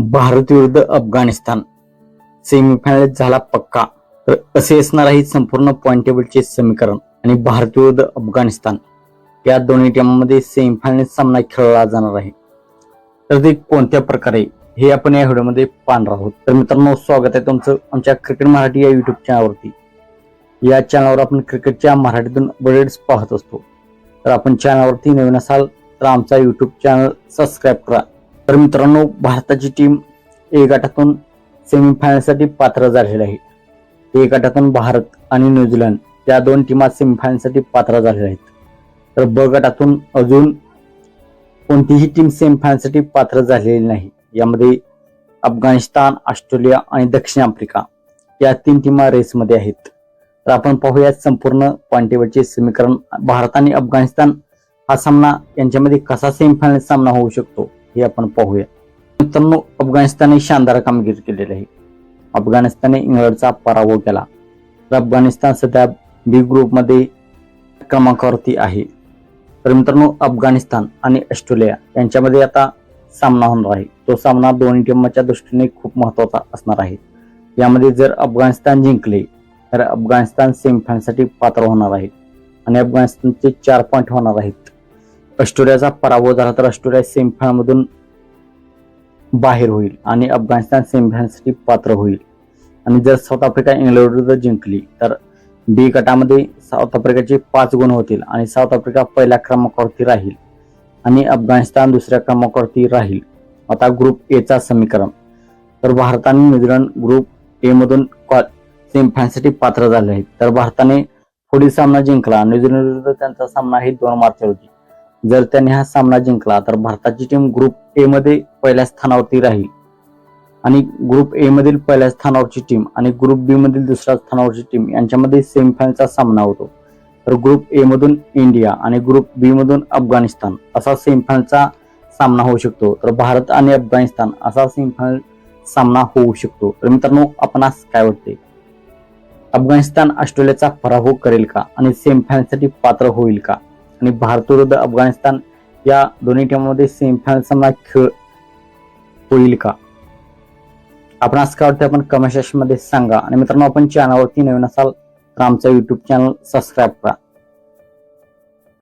भारत विरुद्ध अफगाणिस्तान. सेमीफायनल झाला पक्का. तर असे असणार आहे संपूर्ण पॉईंट टेबलचे समीकरण आणि भारत विरुद्ध अफगाणिस्तान. या दोन्ही टीमांमध्ये सेमीफायनल सामना खेळला जाणार आहे. तर ते कोणत्या प्रकारे? हे आपण या व्हिडिओमध्ये पाहणार आहोत. तर मित्रांनो स्वागत आहे तुमचं आमच्या क्रिकेट मराठी या युट्यूब चॅनलवरती या चॅनलवर आपण क्रिकेटच्या मराठीतून अपडेट्स पाहत असतो. तर आपण चॅनलवरती नवीन असाल तर आमचा युट्यूब चॅनल सबस्क्राईब करा. तर मित्रांनो भारताची टीम ए गटातून सेमीफायनलसाठी पात्र झालेली आहे. ए गटातून भारत आणि न्यूझीलंड या दोन टीमा सेमीफायनलसाठी पात्र झालेल्या आहेत. तर ब गटातून अजून कोणतीही टीम सेमीफायनलसाठी पात्र झालेली नाही. यामध्ये अफगाणिस्तान ऑस्ट्रेलिया आणि दक्षिण आफ्रिका या तीन टीमा रेसमध्ये आहेत. तर आपण पाहूया संपूर्ण पॉइंटेबलचे समीकरण. भारत आणि अफगाणिस्तान हा सामना यांच्यामध्ये कसा सेमीफायनल सामना होऊ शकतो? हे आपण पाहूया. मित्रांनो अफगाणिस्तानने शानदार कामगिरी केलेली आहे. अफगाणिस्तानने इंग्लंडचा पराभव केला. तर अफगाणिस्तान सध्या बी ग्रुपमध्ये क्रमांकावरती आहे. तर मित्रांनो अफगाणिस्तान आणि ऑस्ट्रेलिया यांच्यामध्ये आता सामना होणार आहे. तो सामना दोन्ही टीमच्या दृष्टीने खूप महत्त्वाचा असणार आहे. यामध्ये जर अफगाणिस्तान जिंकले तर अफगाणिस्तान सेमीफायनलसाठी पात्र होणार आहे. आणि अफगाणिस्तानचे चार पॉईंट होणार आहेत. ऑस्ट्रेलियाचा पराभव झाला तर ऑस्ट्रेलिया सेमीफायनलमधून बाहेर होईल आणि अफगाणिस्तान सेमीफायनलसाठी पात्र होईल. आणि जर साऊथ आफ्रिका इंग्लंड विरुद्ध जिंकली तर बी गटामध्ये साऊथ आफ्रिकाचे पाच गुण होतील आणि साऊथ आफ्रिका पहिल्या क्रमांकावरती राहील आणि अफगाणिस्तान दुसऱ्या क्रमांकावरती राहील. आता ग्रुप एचा समीकरण. तर भारत आणि न्यूझीलंड ग्रुप ए मधून सेमीफायनलसाठी पात्र झाले आहेत. तर भारताने पुढील सामना जिंकला. न्यूझीलंड विरुद्ध त्यांचा सामना ही दोन मार्च रोजी. जर त्यांनी हा सामना जिंकला तर भारताची टीम ग्रुप ए मध्ये पहिल्या स्थानावरती राहील. आणि ग्रुप ए मधील पहिल्या स्थानावरची टीम आणि ग्रुप बी मधील दुसऱ्या स्थानावरची टीम यांच्यामध्ये सेमीफायनलचा सामना होतो. तर ग्रुप ए मधून इंडिया आणि ग्रुप बी मधून अफगाणिस्तान असा सेमीफायनलचा सामना होऊ शकतो. तर भारत आणि अफगाणिस्तान असा सेमीफायनल सामना होऊ शकतो. तर मित्रांनो आपणास काय वाटते? अफगाणिस्तान ऑस्ट्रेलियाचा पराभव करेल का? आणि सेमीफायनलसाठी पात्र होईल का? आणि भारत विरुद्ध अफगाणिस्तान या दोन्ही टीममध्ये सेमीफायनल सामना खेळ होईल का? आपण आज काय वाटतं आपण कमेंट सेक्शनमध्ये सांगा. आणि मित्रांनो आपण चॅनलवरती नवीन असाल तर आमचा युट्यूब चॅनल सबस्क्राईब करा.